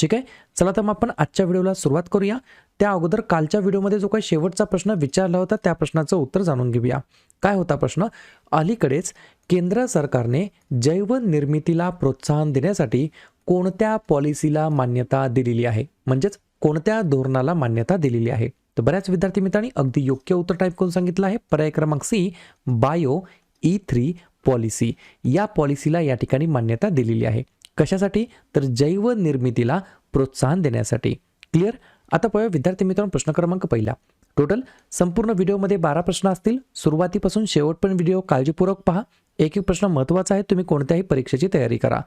ठीक आहे? चला तर मग आपण आजच्या व्हिडिओला सुरुवात करूया. त्या अगोदर कालच्या व्हिडिओमध्ये जो काही शेवटचा प्रश्न विचारला होता त्या प्रश्नाचं उत्तर जाणून घेऊया. काय होता प्रश्न? अलीकडेच केंद्र सरकारने जैवनिर्मितीला प्रोत्साहन देण्यासाठी कोणत्या पॉलिसीला मान्यता दिलेली आहे? म्हणजेच कोणत्या धोरणाला मान्यता दिलेली आहे? तर बऱ्याच विद्यार्थी मित्रांनी अगदी योग्य उत्तर टाईप करून सांगितलं आहे. पर्याय क्रमांक C bio E three policy. या पॉलिसीला या ठिकाणी मान्यता दिलेली आहे. कशासाठी? तर जैव निर्मितीला प्रोत्साहन देण्यासाठी. क्लिअर आता पाहूया विद्यार्थी मित्रांनो प्रश्न क्रमांक पहिला. टोटल संपूर्ण व्हिडिओमध्ये बारा प्रश्न असतील. सुरुवातीपासून शेवटपर्यंत व्हिडिओ काळजीपूर्वक पहा. एक एक प्रश्न महत्त्वाचा आहे तुम्ही कोणत्याही परीक्षेची तयारी करा.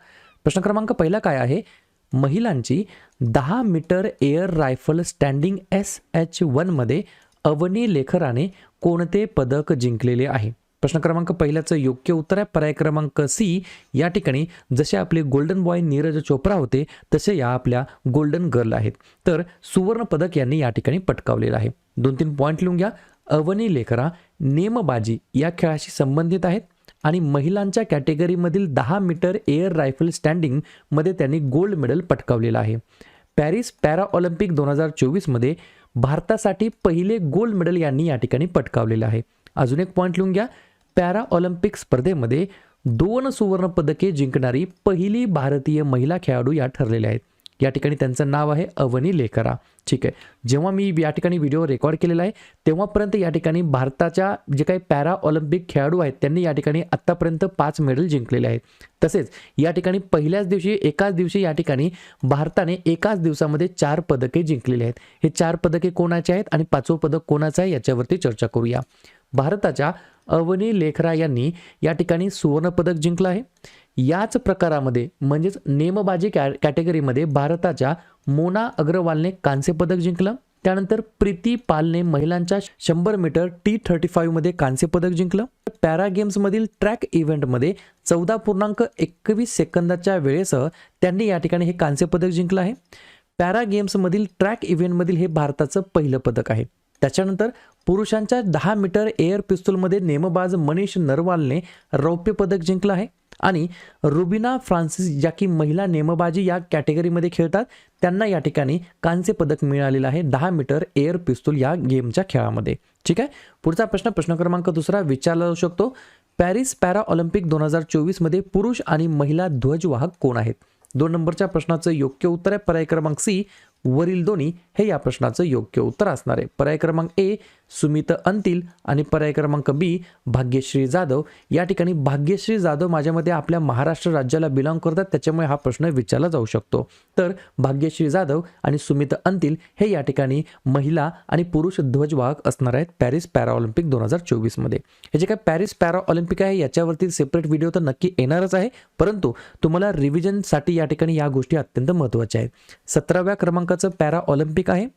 प्रश्न क्रमांक पहिला काय आहे? महिलांची दहा metre air rifle standing S H वनमध्ये अवनी लेखराने कोणते पदक जिंकलेले आहे? प्रश्न क्रमांक पहिल्याचं योग्य उत्तर आहे. पर्याय क्रमांक सी. या ठिकाणी जसे आपले गोल्डन बॉय नीरज चोप्रा होते तसे या आपल्या गोल्डन गर्ल आहेत. तर सुवर्ण पदक यांनी या ठिकाणी पटकावलेलं आहे. दोन तीन पॉईंट लिहून घ्या. अवनी लेखरा नेमबाजी या खेळाशी संबंधित आहेत आणि महिलांच्या कॅटेगरीमधील दहा मीटर एअर रायफल स्टँडिंगमध्ये त्यांनी गोल्ड मेडल पटकावलेलं आहे. पॅरिस पॅरा ऑलिम्पिक दोन हजार चोवीसमध्ये भारतासाठी पहिले गोल्ड मेडल यांनी या ठिकाणी पटकावलेलं आहे. अजून एक पॉईंट लिहून घ्या. पॅरा ऑलिम्पिक स्पर्धेमध्ये दोन सुवर्णपदके जिंकणारी पहिली भारतीय महिला खेळाडू या ठरलेल्या आहेत. या ठिकाणी त्यांचं नाव आहे अवनी लेखरा ठीक आहे. जेव्हा मी या ठिकाणी व्हिडिओ रेकॉर्ड केलेला आहे तेव्हापर्यंत या ठिकाणी भारताच्या जे काही पॅरा ऑलिम्पिक खेळाडू आहेत त्यांनी या ठिकाणी आत्तापर्यंत पाच मेडल जिंकलेले आहेत. तसेच या ठिकाणी पहिल्याच दिवशी एकाच दिवशी या ठिकाणी भारताने एकाच दिवसामध्ये चार पदके जिंकलेली आहेत. हे चार पदके कोणाचे आहेत आणि पाचवं पदक कोणाचं आहे याच्यावरती चर्चा करूया. भारताच्या अवनी लेखरा यांनी या ठिकाणी सुवर्णपदक जिंकलं आहे. याच प्रकारामध्ये म्हणजेच नेमबाजी कॅ कॅटेगरीमध्ये भारताच्या मोना अग्रवालने कांस्य पदक जिंकलं. त्यानंतर प्रीती पालने महिलांच्या शंभर मीटर टी थर्टी फाईव्हमध्ये कांस्य पदक जिंकलं. पॅरा गेम्समधील ट्रॅक इव्हेंटमध्ये चौदा पूर्णांक एकवीस सेकंदाच्या वेळेसह त्यांनी या ठिकाणी हे कांस्य पदक जिंकलं आहे. पॅरा गेम्समधील ट्रॅक इव्हेंटमधील हे भारताचं पहिलं पदक आहे. त्याच्यानंतर पुरुषांच्या दहा मीटर एअर पिस्तूलमध्ये नेमबाज मनीष नरवालने रौप्य पदक जिंकलं आहे. आणि रुबिना फ्रान्सिस ज्या की महिला नेमबाजी या कॅटेगरीमध्ये खेळतात त्यांना या ठिकाणी कांस्य पदक मिळालेलं आहे दहा मीटर एअर पिस्तूल या गेमच्या खेळामध्ये. ठीक आहे? पुढचा प्रश्न प्रश्न क्रमांक दुसरा विचारला जाऊ शकतो. पॅरिस पॅरा ऑलिम्पिक दोन हजार चोवीसमध्ये पुरुष आणि महिला ध्वजवाहक कोण आहेत? दोन नंबरच्या प्रश्नाचं योग्य उत्तर आहे. पर्याय क्रमांक सी वरील दोन्ही हे या प्रश्नाचं योग्य उत्तर असणार आहे. पर्याय क्रमांक ए सुमित अंतिल आणि पर्याय क्रमांक बी भाग्यश्री जाधव. या ठिकाणी भाग्यश्री जाधव माझ्यामध्ये आपल्या महाराष्ट्र राज्याला बिलॉंग करतात त्याच्यामुळे हा प्रश्न विचारला जाऊ शकतो. तर भाग्यश्री जाधव आणि सुमित अंतिल हे या ठिकाणी महिला आणि पुरुष ध्वजवाहक असणार आहेत पॅरिस पॅरा ऑलिम्पिक दोन हजार चोवीसमध्ये हे जे काय पॅरिस पॅरा ऑलिम्पिक आहे याच्यावरती सेपरेट व्हिडिओ तर नक्की येणारच आहे परंतु तुम्हाला रिव्हिजनसाठी या ठिकाणी या गोष्टी अत्यंत महत्त्वाच्या आहेत. सतराव्या क्रमांकाचं पॅरा ऑलिम्पिक आहे.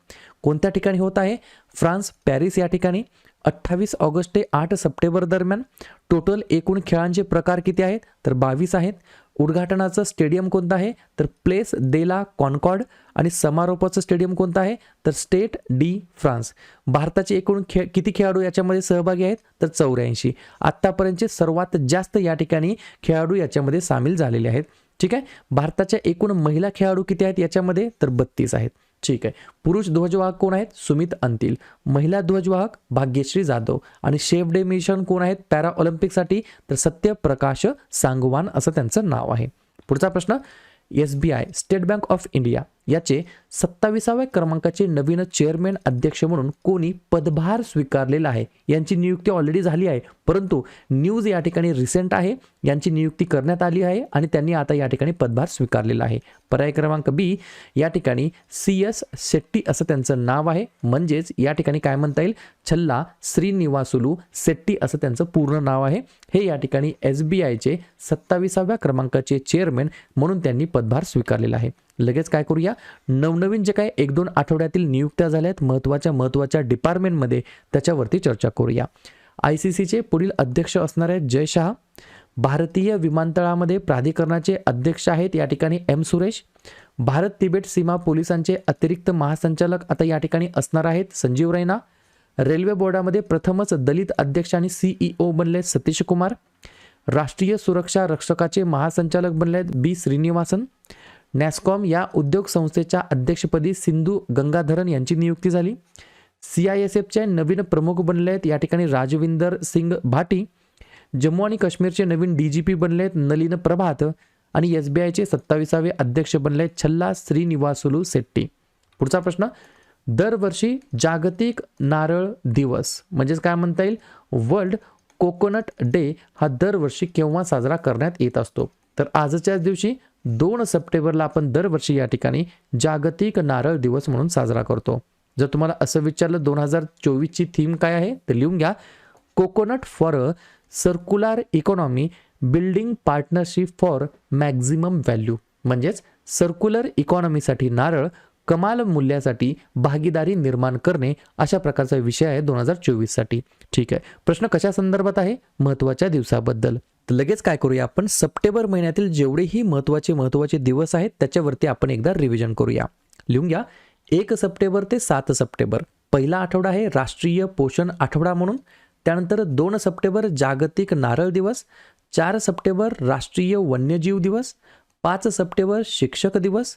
कोणत्या ठिकाणी होत आहे? फ्रान्स पॅरिस या ठिकाणी अठ्ठावीस ऑगस्ट ते आठ सप्टेंबर दरम्यान टोटल एकूण खेळांचे प्रकार किती आहेत? तर बावीस आहेत. उद्घाटनाचं स्टेडियम कोणतं आहे? तर प्लेस देला कॉनकॉर्ड आणि समारोपाचं स्टेडियम कोणतं आहे? तर स्टेट डी फ्रान्स. भारताचे एकूण खेळ किती खेळाडू याच्यामध्ये सहभागी आहेत? तर चौऱ्याऐंशी. आत्तापर्यंतचे सर्वात जास्त या ठिकाणी खेळाडू याच्यामध्ये सामील झालेले आहेत. ठीक आहे? भारताच्या एकूण महिला खेळाडू किती आहेत याच्यामध्ये? तर बत्तीस आहेत. ठीक आहे. पुरुष ध्वजवाहक कोण आहेत? सुमित अंतिल. महिला ध्वजवाहक भाग्यश्री जाधव. आणि शेफ डे मिशन कोण आहेत? पॅरा ऑलिम्पिकसाठी तर सत्यप्रकाश सांगवान असं त्यांचं नाव आहे. पुढचा प्रश्न S B I state bank of India. याचे सत्ताविसाव्या क्रमांकाचे नवीन चेअरमॅन अध्यक्ष म्हणून कोणी पदभार स्वीकारलेला आहे? यांची नियुक्ती ऑलरेडी झाली आहे परंतु न्यूज या ठिकाणी रिसेंट आहे यांची नियुक्ती करण्यात आली आहे आणि त्यांनी आता या ठिकाणी पदभार स्वीकारलेला आहे. पर्याय क्रमांक बी या ठिकाणी सी एस शेट्टी असं त्यांचं नाव आहे. म्हणजेच या ठिकाणी काय म्हणता येईल? छल्ला श्रीनिवासुलू शेट्टी असं त्यांचं पूर्ण नाव आहे. हे या ठिकाणी एस बी आयचे सत्ताविसाव्या क्रमांकाचे चेअरमॅन म्हणून त्यांनी पदभार स्वीकारलेला आहे. लगेच काय करूया? नवनवीन जे काय एक दोन आठवड्यातील नियुक्त्या झाल्या आहेत महत्त्वाच्या महत्त्वाच्या डिपार्टमेंटमध्ये त्याच्यावरती चर्चा करूया. आय सी सीचे पुढील अध्यक्ष असणार आहेत जय शहा भारतीय विमानतळामध्ये प्राधिकरणाचे अध्यक्ष आहेत या ठिकाणी एम सुरेश भारत तिबेट सीमा पोलिसांचे अतिरिक्त महासंचालक आता या ठिकाणी असणार आहेत संजीव रैना रेल्वे बोर्डामध्ये प्रथमच दलित अध्यक्ष आणि सीईओ बनले सतीश कुमार राष्ट्रीय सुरक्षा रक्षकाचे महासंचालक बनले आहेत बी श्रीनिवासन नॅस्कॉम या उद्योग संस्थेच्या अध्यक्षपदी सिंधू गंगाधरन यांची नियुक्ती झाली. सी आय एस एफचे नवीन प्रमुख बनले आहेत या ठिकाणी राजविंदर सिंग भाटी जम्मू आणि काश्मीरचे नवीन डी जी पी बनले आहेत नलिन प्रभात आणि एस बी आयचे सत्तावीसावे अध्यक्ष बनले आहेत छल्ला श्रीनिवासुलू सेट्टी पुढचा प्रश्न दरवर्षी जागतिक नारळ दिवस म्हणजेच काय म्हणता येईल? वर्ल्ड कोकोनट डे हा दरवर्षी केव्हा साजरा करण्यात येत असतो? तर आजच्याच दिवशी दोन सप्टेंबरला आपण दरवर्षी या ठिकाणी जागतिक नारळ दिवस म्हणून साजरा करतो. जर तुम्हाला असं विचारलं दोन हजार चोवीसची थीम काय आहे तर लिहून घ्या. Coconut for a circular economy building partnership for maximum value. म्हणजेच सर्क्युलर इकॉनॉमीसाठी नारळ कमाल मूल्यासाठी भागीदारी निर्माण करणे अशा प्रकारचा विषय आहे दोन हजार चोवीससाठी. ठीक आहे. प्रश्न कशा संदर्भात आहे? महत्त्वाच्या दिवसाबद्दल. तर लगेच काय करूया आपण? सप्टेंबर महिन्यातील जेवढेही महत्त्वाचे महत्त्वाचे दिवस आहेत त्याच्यावरती आपण एकदा रिव्हिजन करूया. लिहून घ्या. एक सप्टेंबर ते सात सप्टेंबर. पहिला आठवडा आहे राष्ट्रीय पोषण आठवडा म्हणून. त्यानंतर दोन सप्टेंबर जागतिक नारळ दिवस. चार सप्टेंबर राष्ट्रीय वन्यजीव दिवस. पाच सप्टेंबर शिक्षक दिवस.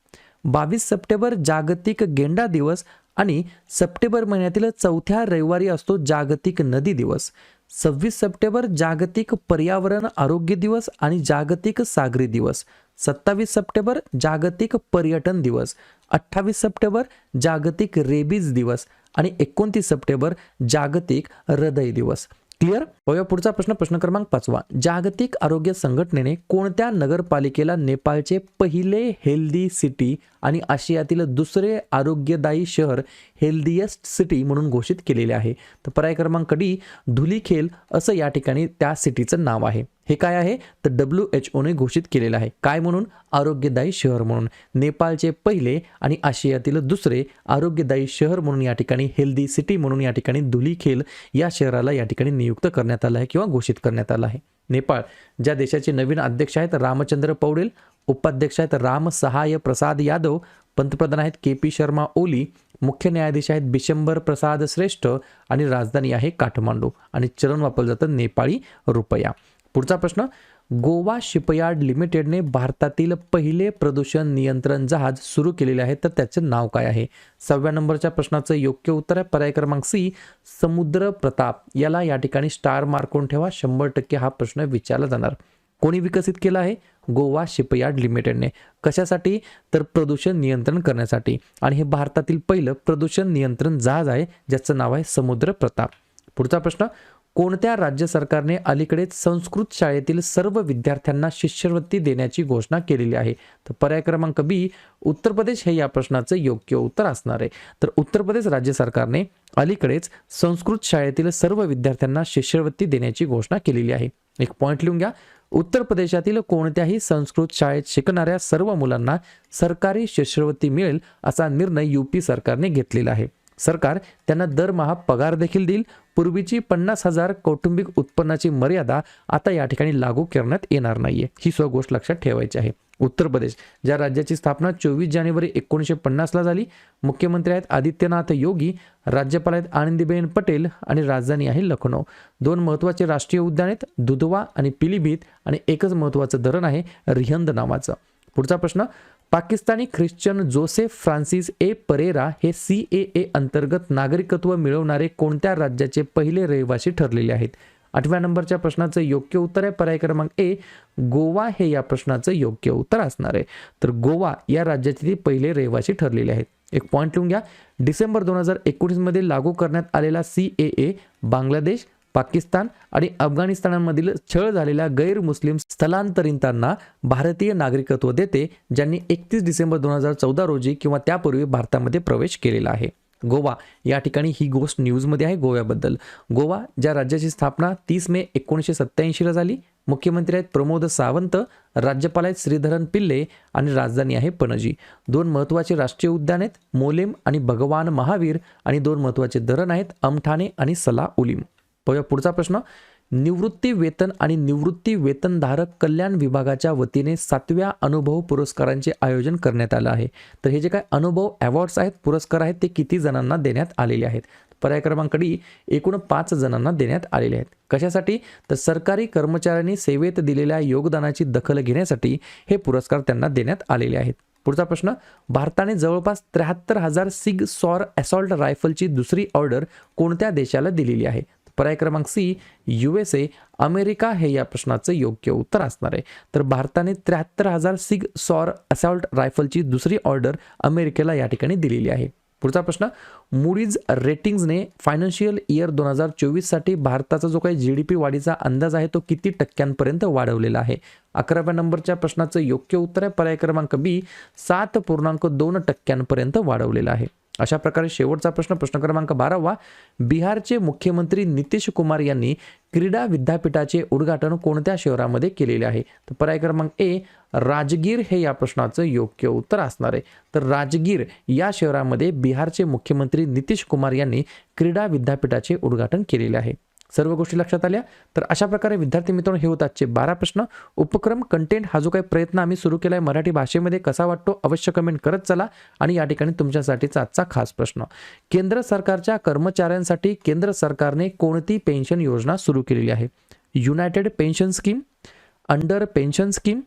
बावीस सप्टेंबर जागतिक गेंडा दिवस आणि सप्टेंबर महिन्यातील चौथ्या रविवारी असतो जागतिक नदी दिवस. सव्वीस सप्टेंबर जागतिक पर्यावरण आरोग्य दिवस आणि जागतिक सागरी दिवस. सत्तावीस सप्टेंबर जागतिक पर्यटन दिवस. अठ्ठावीस सप्टेंबर जागतिक रेबीज दिवस आणि एकोणतीस सप्टेंबर जागतिक हृदय दिवस. क्लिअर? होया पुढचा प्रश्न प्रश्न क्रमांक पाचवा. जागतिक आरोग्य संघटनेने कोणत्या नगरपालिकेला नेपाळचे पहिले हेल्दी सिटी आणि आशियातील दुसरे आरोग्यदायी शहर हेल्दीएस्ट सिटी म्हणून घोषित केलेले आहे. तर पर्याय क्रमांक डी धुलीखेल असं या ठिकाणी त्या सिटीचं नाव आहे. हे काय आहे? तर डब्ल्यू एच ओने घोषित केलेलं आहे. काय म्हणून? आरोग्यदायी शहर म्हणून. नेपाळचे पहिले आणि आशियातील दुसरे आरोग्यदायी शहर म्हणून या ठिकाणी हेल्दी सिटी म्हणून या ठिकाणी धुलीखेल या शहराला या ठिकाणी नियुक्त करण्यात आलं आहे किंवा घोषित करण्यात आलं आहे. नेपाळ ज्या देशाचे नवीन अध्यक्ष आहेत रामचंद्र पौडेल उपाध्यक्ष आहेत राम सहाय प्रसाद यादव पंतप्रधान आहेत के पी शर्मा ओली मुख्य न्यायाधीश आहेत बिशंबर प्रसाद श्रेष्ठ आणि राजधानी आहे काठमांडू. आणि चलन वापरलं जातं नेपाळी रुपया. पुढचा प्रश्न गोवा शिपयार्ड लिमिटेडने भारतातील पहिले प्रदूषण नियंत्रण जहाज सुरू केलेले आहे तर त्याचे नाव काय आहे? सहाव्या नंबरच्या प्रश्नाचं योग्य उत्तर आहे पर्याय क्रमांक सी समुद्र प्रताप. याला या ठिकाणी स्टार मार्कून ठेवा शंभर टक्के हा प्रश्न विचारला जाणार. कोणी विकसित केला आहे? गोवा शिपयार्ड लिमिटेडने. कशासाठी? तर प्रदूषण नियंत्रण करण्यासाठी. आणि हे भारतातील पहिलं प्रदूषण नियंत्रण जहाज आहे ज्याचं नाव आहे समुद्र प्रताप पुढचा प्रश्न कोणत्या राज्य सरकारने अलीकडेच संस्कृत शाळेतील सर्व विद्यार्थ्यांना शिष्यवृत्ती देण्याची घोषणा केलेली आहे? तर पर्याय क्रमांक बी उत्तर प्रदेश हे या प्रश्नाचं योग्य उत्तर असणार आहे. तर उत्तर प्रदेश राज्य सरकारने अलीकडेच संस्कृत शाळेतील सर्व विद्यार्थ्यांना शिष्यवृत्ती देण्याची घोषणा केलेली आहे. एक पॉईंट लिहून घ्या. उत्तर प्रदेशातील कोणत्याही संस्कृत शाळेत शिकणाऱ्या सर्व मुलांना सरकारी शिष्यवृत्ती मिळेल असा निर्णय यूपी सरकारने घेतलेला आहे. सरकार त्यांना दरमहा पगार देखील देईल. पूर्वीची पन्नास हजार कौटुंबिक उत्पन्नाची मर्यादा आता या ठिकाणी लागू करण्यात येणार नाहीये. ही सुद्धा गोष्ट लक्षात ठेवायची आहे. उत्तर प्रदेश ज्या राज्याची स्थापना चोवीस जानेवारी एकोणीसशे पन्नासला झाली मुख्यमंत्री आहेत आदित्यनाथ योगी राज्यपाल आहेत आनंदीबेन पटेल आणि राजधानी आहे लखनौ. दोन महत्त्वाचे राष्ट्रीय उद्यान आहेत दुधवा आणि पिलीभीत आणि एकच महत्त्वाचं धरण आहे रिहंद नावाचं. पुढचा प्रश्न Pakistani Christian Joseph Francis A Pereira हे सी ए ए अंतर्गत नागरिकत्व मिळवणारे कोणत्या राज्याचे पहिले रहिवासी ठरलेले आहेत? आठव्या नंबरच्या प्रश्नाचं योग्य उत्तर आहे. पर्याय क्रमांक ए गोवा हे या प्रश्नाचं योग्य उत्तर असणार आहे. तर गोवा या राज्याचे ते पहिले रहिवासी ठरलेले आहेत एक पॉईंट लिहून घ्या. डिसेंबर दोन हजार एकोणीसमध्ये लागू करण्यात आलेला C A A Bangladesh Pakistan आणि अफगाणिस्तानामधील छळ झालेल्या गैरमुस्लिम स्थलांतरितांना भारतीय नागरिकत्व देते ज्यांनी एकतीस डिसेंबर दोन हजार चौदा रोजी किंवा त्यापूर्वी भारतामध्ये प्रवेश केलेला आहे. गोवा. या ठिकाणी ही गोष्ट न्यूजमध्ये आहे गोव्याबद्दल. गोवा ज्या राज्याची स्थापना तीस मे एकोणीसशे सत्त्याऐंशीला झाली मुख्यमंत्री आहेत प्रमोद सावंत राज्यपाल आहेत श्रीधरन पिल्ले आणि राजधानी आहे पणजी. दोन महत्त्वाचे राष्ट्रीय उद्यान आहेत मोलेम आणि भगवान महावीर आणि दोन महत्त्वाचे धरण आहेत अमठाणे आणि सला उलीम. पाहूया पुढचा प्रश्न. निवृत्ती वेतन आणि निवृत्ती वेतनधारक कल्याण विभागाच्या वतीने सातव्या अनुभव पुरस्कारांचे आयोजन करण्यात आलं आहे. तर हे जे काय अनुभव अवॉर्ड्स आहेत पुरस्कार आहेत ते किती जणांना देण्यात आलेले आहेत? पर्याय क्रमांक डी एकूण पाच जणांना देण्यात आलेले आहेत. कशासाठी? तर सरकारी कर्मचाऱ्यांनी सेवेत दिलेल्या योगदानाची दखल घेण्यासाठी हे पुरस्कार त्यांना देण्यात आलेले आहेत. पुढचा प्रश्न भारताने जवळपास त्र्याहत्तर हजार सिग सॉर असॉल्ट रायफलची दुसरी ऑर्डर कोणत्या देशाला दिलेली आहे? पर्याय क्रमांक C U S A America हे या प्रश्नाचं योग्य उत्तर असणार आहे. तर भारताने त्र्याहत्तर हजार सिग सॉर असॉल्ट रायफलची दुसरी ऑर्डर अमेरिकेला या ठिकाणी दिलेली आहे. पुढचा प्रश्न मुडीज रेटिंग्सने फायनान्शियल इयर दोन हजार चोवीससाठी भारताचा जो काही जी डी पी वाढीचा अंदाज आहे तो किती टक्क्यांपर्यंत वाढवलेला आहे? अकराव्या नंबरच्या प्रश्नाचं योग्य उत्तर आहे. पर्याय क्रमांक बी सात पूर्णांक दोन टक्क्यांपर्यंत वाढवलेला आहे. अशा प्रकारे शेवटचा प्रश्न प्रश्न क्रमांक बारावा. बिहारचे मुख्यमंत्री नितीश कुमार यांनी क्रीडा विद्यापीठाचे उद्घाटन कोणत्या शहरामध्ये केलेले आहे? तर पर्याय क्रमांक ए राजगीर हे या प्रश्नाचं योग्य उत्तर असणार आहे. तर राजगीर या शहरामध्ये बिहारचे मुख्यमंत्री नितीश कुमार यांनी क्रीडा विद्यापीठाचे उद्घाटन केलेले आहे. सर्व गोष्टी लक्षात आल्या. तर अशा प्रकारे विद्यार्थी मित्रांनो हे होत आजचे बारा प्रश्न. उपक्रम कंटेंट हा जो काही प्रयत्न आम्ही सुरू केला आहे मराठी भाषेमध्ये कसा वाटतो अवश्य कमेंट करत चला आणि या ठिकाणी तुमच्यासाठीचा आजचा खास प्रश्न. केंद्र सरकारच्या कर्मचाऱ्यांसाठी केंद्र सरकारने कोणती पेन्शन योजना सुरू केलेली आहे? United pension scheme under pension scheme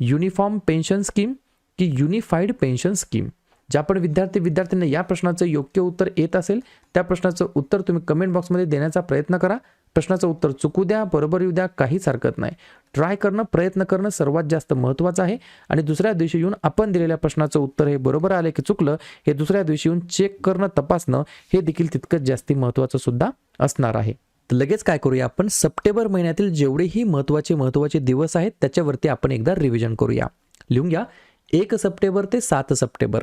uniform pension scheme की युनिफाईड पेन्शन स्कीम ज्या पण विद्यार्थी विद्यार्थ्यांना या प्रश्नाचं योग्य उत्तर येत असेल त्या प्रश्नाचं उत्तर तुम्ही कमेंट बॉक्समध्ये देण्याचा प्रयत्न करा. प्रश्नाचं उत्तर चुकू द्या बरोबर येऊ द्या काहीच हरकत नाही. ट्राय करणं प्रयत्न करणं सर्वात जास्त महत्त्वाचं आहे. आणि दुसऱ्या दिवशी येऊन आपण दिलेल्या प्रश्नाचं उत्तर हे बरोबर आले की चुकलं हे दुसऱ्या दिवशी येऊन चेक करणं तपासणं हे देखील तितकंच जास्ती महत्त्वाचं सुद्धा असणार आहे. तर लगेच काय करूया आपण? सप्टेंबर महिन्यातील जेवढेही महत्त्वाचे महत्त्वाचे दिवस आहेत त्याच्यावरती आपण एकदा रिव्हिजन करूया. लिहून घ्या. एक सप्टेंबर ते सात सप्टेंबर.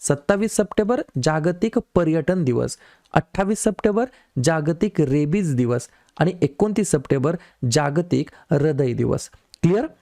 सत्तावीस सप्टेंबर जागतिक पर्यटन दिवस अठ्ठावीस सप्टेंबर जागतिक रेबीज दिवस आणि एकोणतीस सप्टेंबर जागतिक हृदय दिवस. क्लिअर?